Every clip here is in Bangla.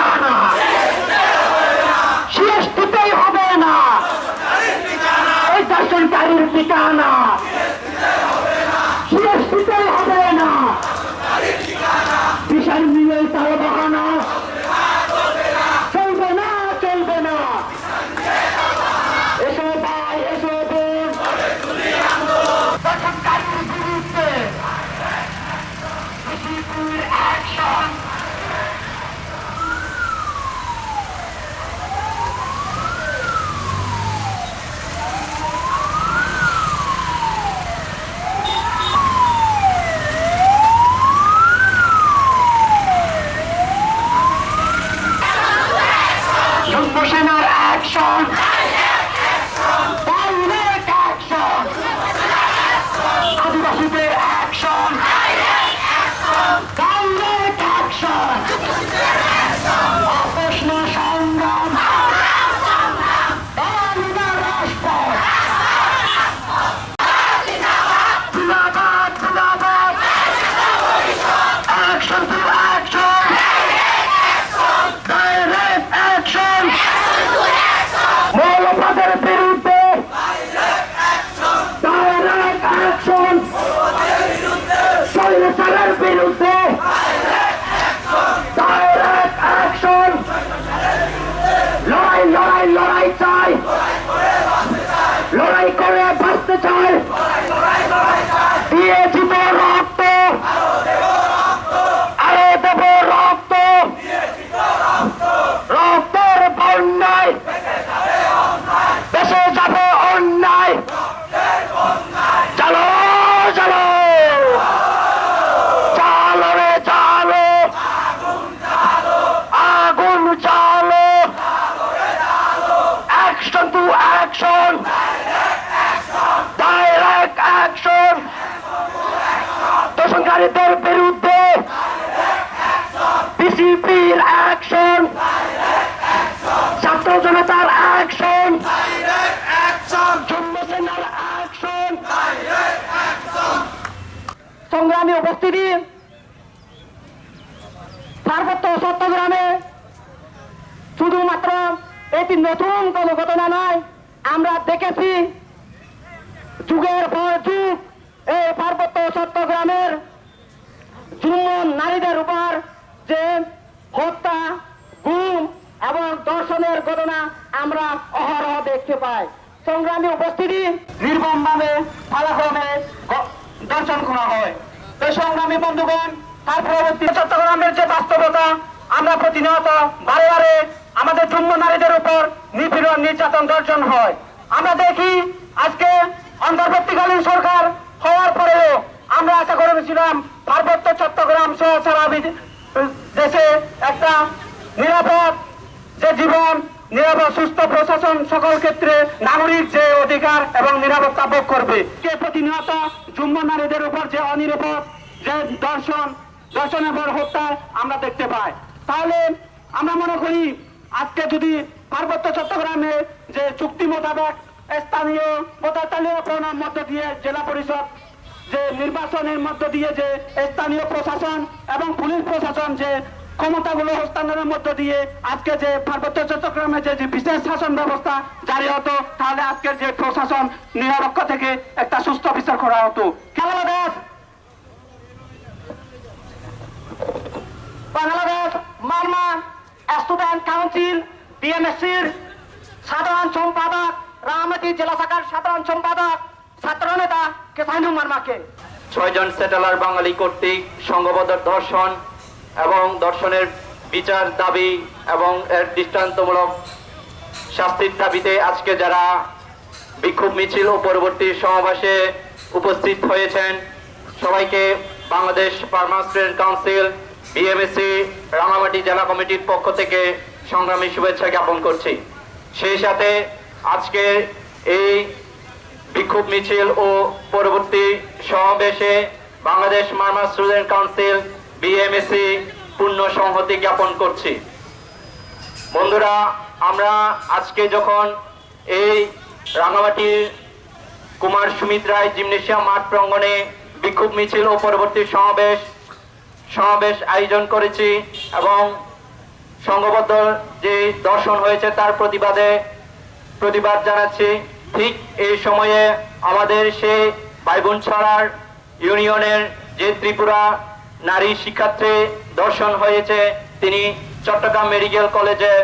ঠিকানা শেষ দিতেই হবে না। এই দর্শনকারীর ঠিকানা দোষণকারীদের বিরুদ্ধে বিসিপির অ্যাকশন ছাত্র জনতার অ্যাকশন সংগ্রামী উপস্থিতি পার্বত্য চট্টগ্রামে শুধুমাত্র এটি নতুন কোনো ঘটনা নয়, আমরা দেখেছি যুগের পর যুগ এই পার্বত্য চট্টগ্রামের যুবন নারীদের উপর যে হত্যা, গুম এবং দর্শনের ঘটনা আমরা অহরহ দেখতে পাই। সংগ্রামী উপস্থিতি নির্মমভাবে পালাক্রমে গ- দর্শন করা হয়। এই সংগ্রামী বন্ধুগণ, তার পরবর্তী চট্টগ্রামের যে বাস্তবতা, আমরা প্রতিনিয়ত বারে বারে আমাদের যুগ্ম নারীদের উপর নিপীড়ন, নির্যাতন দর্শন হয়। আমরা দেখি আজকে অন্তর্বর্তীকালীন সরকার হওয়ার পরেও আমরা আশা করেছিলাম পার্বত্য চট্টগ্রাম সহ সারা দেশে একটা নিরাপদ যে জীবন, নিরাপদ, সুস্থ প্রশাসন সকল ক্ষেত্রে নাগরিক যে অধিকার এবং নিরাপত্তা ভোগ করবে। কে প্রতিনিয়ত যুম্ম নারীদের উপর যে অনিরাপদ যে দর্শন দর্শনের পর হত্যা আমরা দেখতে পাই। তাহলে আমরা মনে করি আজকে যদি পার্বত্য চট্টগ্রামে যে চুক্তি মোতাবেক স্থানীয় পদার্থালীয়করণের মধ্য দিয়ে জেলা পরিষদ যে নির্বাচনের মধ্য দিয়ে যে স্থানীয় প্রশাসন এবং পুলিশ প্রশাসন যে ক্ষমতাগুলো হস্তান্তরের মধ্য দিয়ে আজকে যে পার্বত্য চট্টগ্রামে যে বিশেষ শাসন ব্যবস্থা জারি হতো, তাহলে আজকের যে প্রশাসন নিরপেক্ষ থেকে একটা সুস্থ বিচার করা হতো। বাংলাদেশ! বাংলাদেশ, মারমা, স্টুডেন্ট কাউন্সিল, বিএমএসসির সাধারণ সম্পাদক, রামতি জেলা শাখার সাধারণ সম্পাদক ছাত্র নেতা কেসাইনু মার্মাকে। ছয়জন সেটেলার বাঙালি কর্তৃক সংঘবদ্ধ ধর্ষণ এবং ধর্ষণের বিচার দাবি এবং এর দৃষ্টান্তমূলক শাস্তির দাবিতে আজকে যারা বিক্ষোভ মিছিল ও পরবর্তী সমাবেশে উপস্থিত হয়েছেন, সবাইকে Bangladesh farmer student council, BMSC, Rangamati জেলা কমিটির পক্ষ থেকে সংগ্রামী শুভেচ্ছা জ্ঞাপন করছি। সেই সাথে আজকে এই বিক্ষোভ মিছিল ও পরবর্তী সমাবেশে Bangladesh Marma student council, BMSC পূর্ণ সংহতি জ্ঞাপন করছি। বন্ধুরা, আমরা আজকে যখন এই রাঙামাটির কুমার সুমিত রায় জিমনেশিয়াম মাঠ প্রাঙ্গণে বিক্ষোভ মিছিল ও পরবর্তী সমাবেশ সমাবেশ আয়োজন করেছি এবং সংঘবদ্ধ যে দর্শন হয়েছে তার প্রতিবাদে প্রতিবাদ জানাচ্ছি। ঠিক এই সময়ে আমাদের সে বাইগুন ছাড়ার ইউনিয়নের যে ত্রিপুরা নারী শিক্ষার্থী দর্শন হয়েছে, তিনি চট্টগ্রাম মেডিকেল কলেজে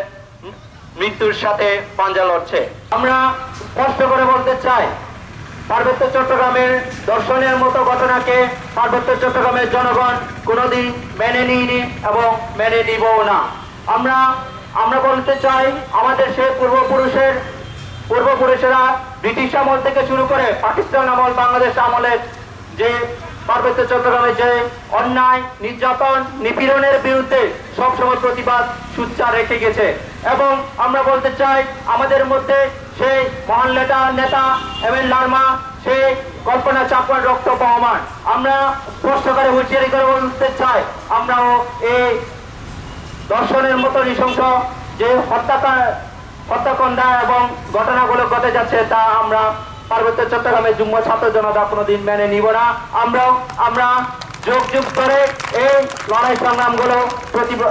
মৃত্যুর সাথে পাঞ্জা লড়ছে। আমরা স্পষ্ট করে বলতে চাই, পার্বত্য চট্টগ্রামের দর্শনের মতো ঘটনাকে পার্বত্য চট্টগ্রামের জনগণ কোনোদিন মেনে নিইনি এবং মেনে নিবও না। আমরা আমরা বলতে চাই, আমাদের সে পূর্বপুরুষের পূর্বপুরুষেরা ব্রিটিশ আমল থেকে শুরু করে পাকিস্তান আমল, বাংলাদেশ আমলের যে পার্বত্য চট্টগ্রামে যে অন্যায়, নির্যাতন, নিপীড়নের বিরুদ্ধে সবসময় প্রতিবাদ সুচ্চার রেখে গেছে। এবং আমরা বলতে চাই, আমাদের মধ্যে সেই মহান নেতা নেতা এম এল লার্মা, সেই কল্পনা চাকমার রক্ত বহমান। আমরা স্পষ্ট করে হুঁশিয়ারি করে বলতে চাই, আমরাও এই দর্শনের মতো নৃশংস যে হত্যাকাণ্ড হত্যাকাণ্ড এবং ঘটনাগুলো ঘটে যাচ্ছে তা আমরা পার্বত্য চট্টগ্রামের যুগ্ম ছাত্র জনতা কোনোদিন মেনে নিব না। আমরাও, আমরা যুগ যুগ করে এই লড়াই সংগ্রামগুলো প্রতিবা,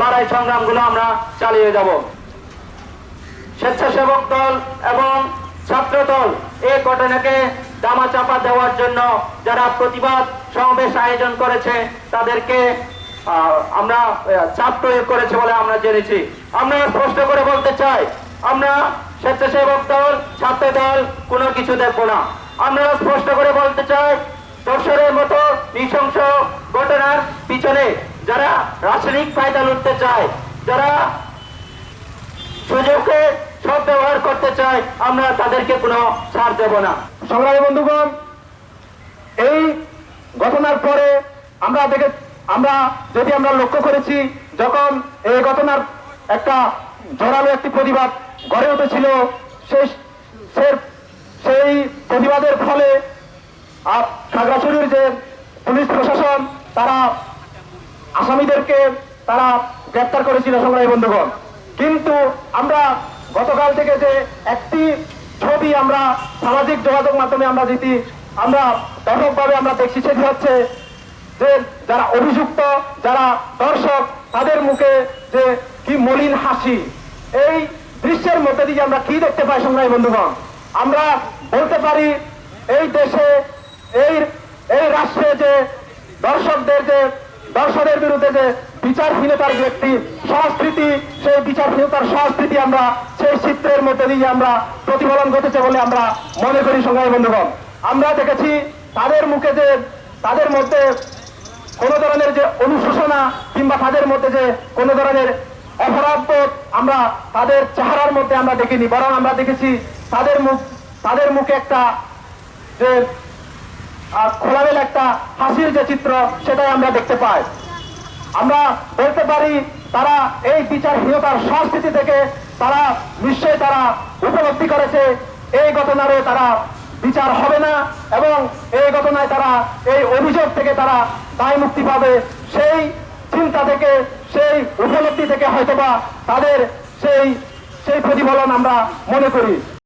লড়াই সংগ্রামগুলো আমরা চালিয়ে যাব। স্বেচ্ছাসেবক দল এবং ছাত্র দল এই ঘটনাকে দামা চাপা দেওয়ার জন্য যারা প্রতিবাদ সমাবেশ আয়োজন করেছে তাদেরকে আমরা চাপ প্রয়োগ করেছে বলে আমরা জেনেছি। আমরা স্পষ্ট করে বলতে চাই, আমরা স্বেচ্ছাসেবক দল, ছাত্র দল, কোনো কিছু দেখব না। আমরা স্পষ্ট করে বলতে চাই দর্শনের মতো নৃশংস ঘটনার পিছনে যারা রাসায়নিক ফায়দা লুটতে চায়, যারা সুযোগকে সব ব্যবহার করতে চায়, আমরা তাদেরকে কোনো ছাড় দেব না। সংগ্রামী বন্ধুগণ, এই ঘটনার পরে আমরা দেখে আমরা, যদি আমরা লক্ষ্য করেছি, যখন এই ঘটনার একটা জোরালো একটি প্রতিবাদ গড়ে উঠেছিল, সেই সেই প্রতিবাদের ফলে খাগড়াছড়ির যে পুলিশ প্রশাসন, তারা আসামিদেরকে তারা গ্রেপ্তার করেছিল সংগ্রামী বন্ধুগণ। কিন্তু আমরা গতকাল থেকে যে একটি ছবি আমরা সামাজিক যোগাযোগ মাধ্যমে আমরা যেটি আমরা ব্যাপকভাবে আমরা দেখছি, সেটি হচ্ছে যে যারা অভিযুক্ত, যারা দর্শক, তাদের মুখে যে কি মলিন হাসি। এই দৃশ্যের মধ্যে দিয়ে আমরা কি দেখতে পাই, সংগ্রামী বন্ধুগণ? আমরা বলতে পারি, এই দেশে, এই এই রাষ্ট্রে যে দর্শকদের যে দর্শনের বিরুদ্ধে যে বিচারহীনতার একটি সংস্কৃতি, সেই বিচারহীনতার সংস্কৃতি আমরা, সেই চিত্রের মধ্যে দিয়ে আমরা প্রতিফলন ঘটেছে বলে আমরা মনে করি, সংগ্রামী বন্ধুগণ। আমরা দেখেছি, তাদের মুখে যে, তাদের মধ্যে কোন ধরনের যে অনুশোচনা কিংবা তাদের মধ্যে যে কোন ধরনের অপরাধবোধ আমরা তাদের চেহারার মধ্যে আমরা দেখিনি, বরং আমরা দেখেছি তাদের মুখ, তাদের মুখে একটা যে খোলামেল একটা হাসির যে চিত্র সেটাই আমরা দেখতে পাই। আমরা বলতে পারি তারা এই বিচারহীনতার সংস্কৃতি থেকে তারা নিশ্চয়ই তারা উপলব্ধি করেছে। এই ঘটনারও তারা বিচার হবে না এবং এই ঘটনায় তারা, এই অভিযোগ থেকে তারা দায় মুক্তি পাবে, সেই চিন্তা থেকে, সেই উপলব্ধি থেকে হয়তোবা তাদের সেই সেই প্রতিফলন আমরা মনে করি।